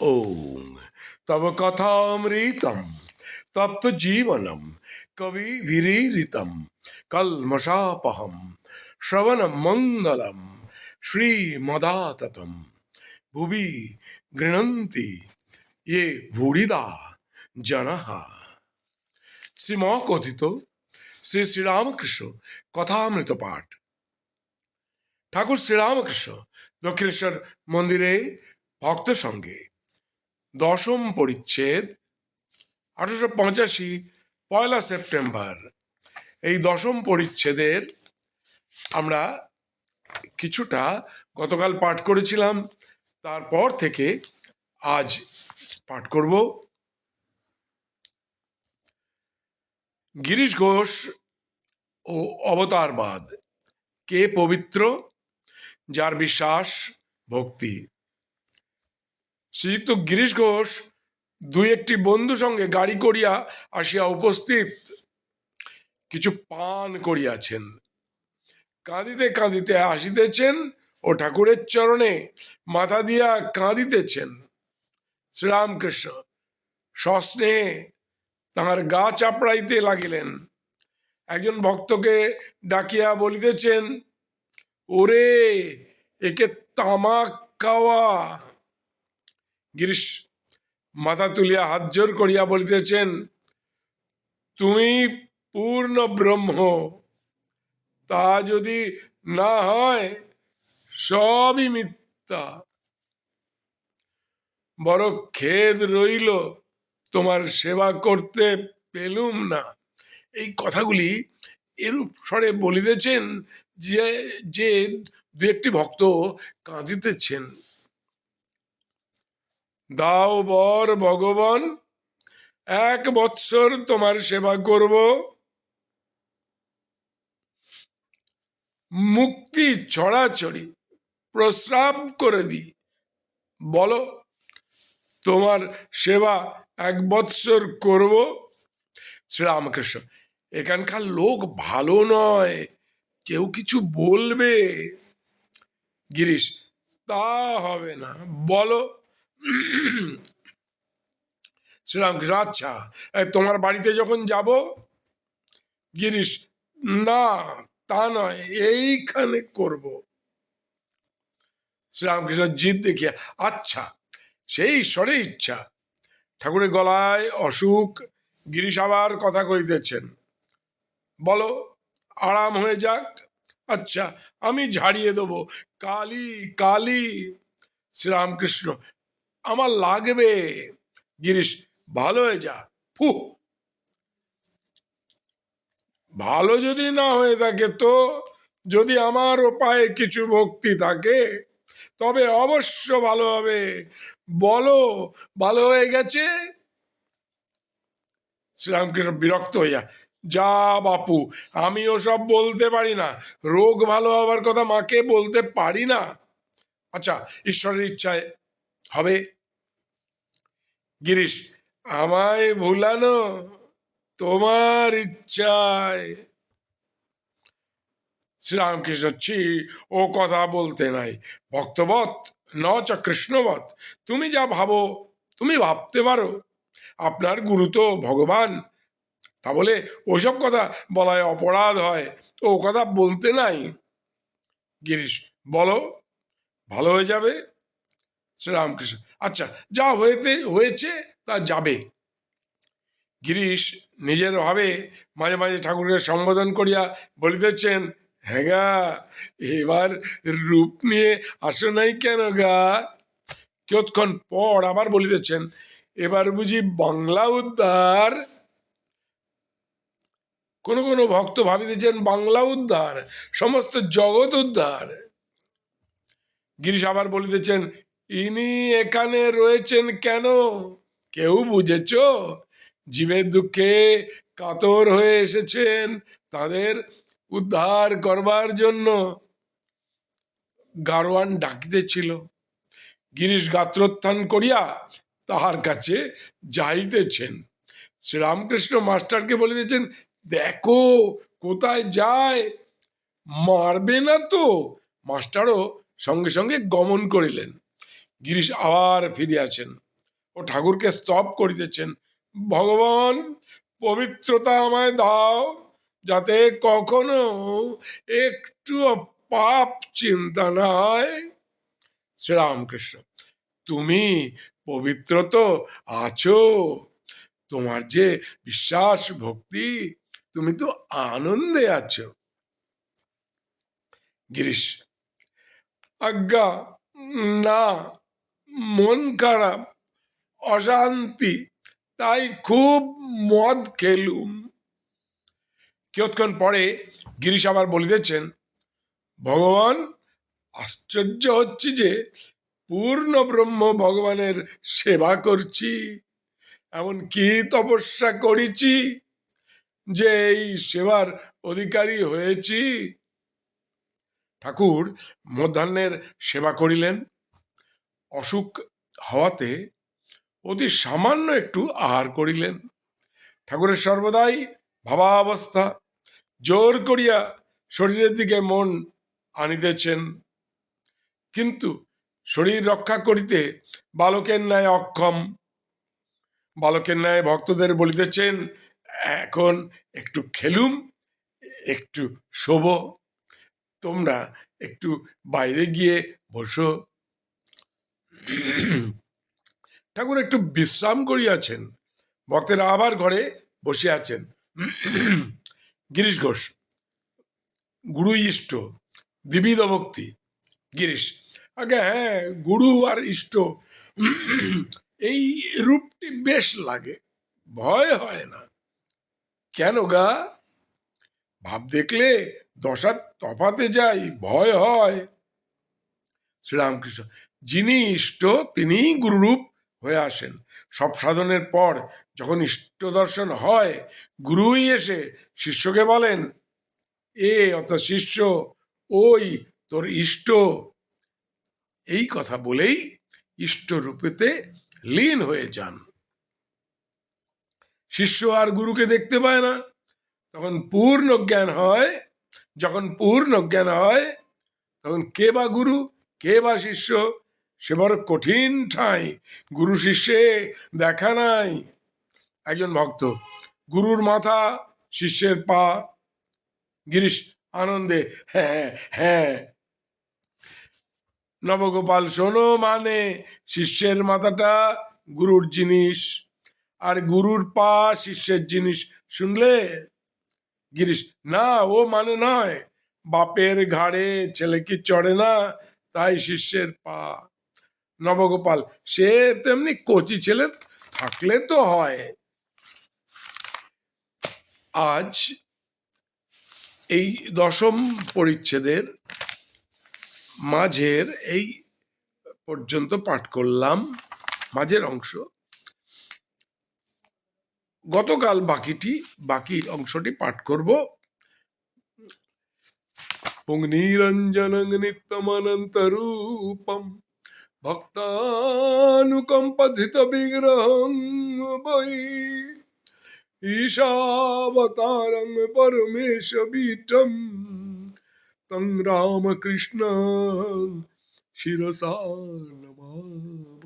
ওং তব কথামৃতম তপ্ত জীবনম কবি ভিরীরিতম কলমশাপহম শ্রবণ মঙ্গলম শ্রীমদাততম ভুবি গৃণন্তি ये ভূরিদা জনঃ শ্রীম কথিত শ্রী শ্রীরামকৃষ্ণ কথামৃত পাঠ ঠাকুর শ্রীরামকৃষ্ণ দক্ষিণেশ্বর মন্দিরে ভক্ত সঙ্গে দশম পরিচ্ছেদ, আঠারোশো পঁচাশি, পয়লা সেপ্টেম্বর। এই দশম পরিচ্ছেদের আমরা কিছুটা গতকাল পাঠ করেছিলাম, তারপর থেকে আজ পাঠ করব। গিরিশ ঘোষ ও অবতারবাদ, কে পবিত্র? যার বিশ্বাস, ভক্তি। শ্রীযুক্ত গিরিশ ঘোষ দুই একটি বন্ধু সঙ্গে গাড়ি করিয়া আসিয়া উপস্থিত কিছু পান করিয়াছেন। কাঁদিতে কাঁদিতে আসিতেছেন ও ঠাকুরের চরণে মাথা দিয়া কাঁদিতেছেন। শ্রীরামকৃষ্ণ সস্নেহে তাহার গা চাপড়াইতে লাগিলেন। একজন ভক্তকে ডাকিয়া বলিতেছেন, ওরে, একে তামাক খাওয়া গিরিশ, মাথা তুলিয়া হাত জোর করিয়া বলিতেছেন, তুমি পূর্ণ ব্রহ্ম। তা যদি না হয়, সবই মিথ্যা। বড় খেদ রইল, তোমার সেবা করতে পেলুম না। এই কথাগুলি এরূপ স্বরে বলিতেছেন যে যে দু একটি ভক্ত কাঁদিতেছেন। দাও বর ভগবান, এক বৎসর তোমার সেবা করব। মুক্তি ছড়াছড়ি, প্রস্রাব করে দিই। বলো, তোমার সেবা এক বৎসর করব? শ্রীরামকৃষ্ণ, এখানকার লোক ভালো নয়, কেউ কিছু বলবে? গিরিশ, তা হবে না। বলো শ্রীরামকৃষ্ণ আচ্ছা তোমার বাড়িতে যখন যাব? গিরিশ, না, তা নয়, এইখানে করব। শ্রীরামকৃষ্ণ জিদ দেখিয়া আচ্ছা সেই ঈশ্বরে ইচ্ছা। ঠাকুরের গলায় অসুখ, গিরিশ আবার কথা কইতেছেন বলো, আরাম হয়ে যাক। আচ্ছা আমি ঝাড়িয়ে দেবো, কালি কালি। শ্রীরামকৃষ্ণ, আমার লাগবে। গিরিশ ভালো হয়ে যা। ফু। ভালো যদি না হয়ে থাকে তো যদি আমার উপায়ে কিছু ভক্তি থাকে, তবে অবশ্য ভালো হবে। বলো, ভালো হয়ে গেছে? শ্রীরামকৃষ্ণ বিরক্ত হইয়া, যা বাপু আমি ওসব বলতে পারি না। রোগ ভালো হওয়ার কথা মাকে বলতে পারি না? আচ্ছা ঈশ্বরের ইচ্ছায় হবে। গিরিশ আমায় ভুলানো তোমার ইচ্ছায়। শ্রীরামকৃষ্ণ, ছি, ও কথা বলতে নাই। ভক্তবৎ, ন চ কৃষ্ণবৎ, তুমি যা ভাবো, তুমি ভাবতে পারো। আপনার গুরু তো ভগবান। তা বলে ওইসব কথা বলায় অপরাধ হয়, ও কথা বলতে নাই। গিরিশ, বলো, ভালো হয়ে যাবে? শ্রীরামকৃষ্ণ আচ্ছা যা হয়েতে, হয়েছে তা যাবে। গিরিশ নিজের ভাবে মাঝে মাঝে ঠাকুরকে সম্বোধন করিয়া বলিতেছেন হ্যাঁ গা, এবার রূপ নিয়ে আসো নাই কেন গা? কিয়ৎক্ষণ পর আবার বলিতেছেন, এবার বুঝি বাংলা উদ্ধার? কোন কোন ভক্ত ভাবিতেছেন, বাংলা উদ্ধার, সমস্ত জগৎ উদ্ধার? গিরিশ আবার বলিতেছেন, ইনি এখানে রয়েছেন কেন? কেউ বুঝেছ? জীবের দুঃখে কাতর হয়ে এসেছেন তাদের উদ্ধার করবার জন্য। গারোয়ান ডাকিতেছিল, গিরিশ গাত্রোত্থান করিয়া তাহার কাছে যাইতেছেন। শ্রীরামকৃষ্ণ মাস্টারকে বলিতেছেন দেখো কোথায় যায়, মারবে না তো? মাস্টারও সঙ্গে সঙ্গে গমন করিলেন। গিরিশ আবার ফিরিয়াছেন। ঠাকুরকে স্তব করিতেছেন। ভগবান, পবিত্রতা আমায় দাও, যাতে কখনো একটু পাপ চিন্তা নাই। শ্রীরামকৃষ্ণ, তুমি পবিত্র তো আছো, তোমার যে বিশ্বাস ভক্তি, তুমি তো আনন্দে আছো। গিরিশ, আজ্ঞা, না, মন খারাপ অশান্তি। তাই খুব মদ খেলুম। কিয়ৎক্ষণ পরে গিরিশ আবার বলিতেছেন, ভগবান, আশ্চর্য হচ্ছে যে পূর্ণ ব্রহ্ম ভগবানের সেবা করছি। এমন কি তপস্যা করেছি যে এই সেবার অধিকারী হয়েছি? ঠাকুর মধ্যাহ্নের সেবা করিলেন। অসুখ হওয়াতে অতি সামান্য একটু আহার করিলেন। ঠাকুরের সর্বদাই ভাবাবস্থা। জোর করিয়া শরীরের দিকে মন আনিতেছেন। কিন্তু শরীর রক্ষা করিতে বালকের ন্যায় অক্ষম। বালকের ন্যায় ভক্তদের বলিতেছেন, এখন একটু খেলুম, একটু শোব। তোমরা একটু বাইরে গিয়ে বসো। ঠাকুর একটু বিশ্রাম করিয়াছেন। ভক্তেরা আবার ঘরে বসে আছেন। গিরিশ ঘোষ, গুরু ইষ্ট, দ্বিবিধ ভক্তি। গিরিশ, আগে হ্যাঁ গুরু আর ইষ্ট, এই রূপটি বেশ লাগে, ভয় হয় না। কেন গা? ভাব দেখলে দশা তফাতে যাই, ভয় হয়। শ্রীরামকৃষ্ণ, যিনি ইষ্ট, তিনিই গুরুরূপ হয়ে আসেন। সব সাধনের পর যখন ইষ্ট দর্শন হয়, গুরুই এসে শিষ্যকে বলেন, এ অর্থাৎ শিষ্য, ওই তোর ইষ্ট। এই কথা বলেই ইষ্ট রূপেতে লীন হয়ে যান। শিষ্য আর গুরুকে দেখতে পায় না। তখন পূর্ণ জ্ঞান হয়, যখন পূর্ণ জ্ঞান হয়, তখন কে বা গুরু, কে বা শিষ্য সে বড় কঠিন ঠাঁই। গুরু শিষ্যে দেখা নাই। একজন ভক্ত, গুরুর মাথা শিষ্যের পা। গিরিশ আনন্দে হ্যাঁ হ্যাঁ। নবগোপাল, শোনো মানে শিষ্যের মাথাটা গুরুর জিনিস, আর গুরুর পা শিষ্যের জিনিস, শুনলে? গিরিশ, না, ও মানে নয়। বাপের ঘাড়ে ছেলে কি চড়ে না, তাই শিষ্যের পা। নবগোপাল, সে তেমনি কচি ছেলে থাকলে তো হয়। আজ এই দশম পরিচ্ছেদের মাঝের এই পর্যন্ত পাঠ করলাম, মাঝের অংশ। গতকাল বাকিটি, বাকি অংশটি পাঠ করব। নিরঞ্জনং নিত্যমনন্তরূপম। ভক্তানুকম্পথিত বিগ্রহং বৈ ঈশাবতারং পরমেশ বিটম তং রামকৃষ্ণ শিরসা নমামः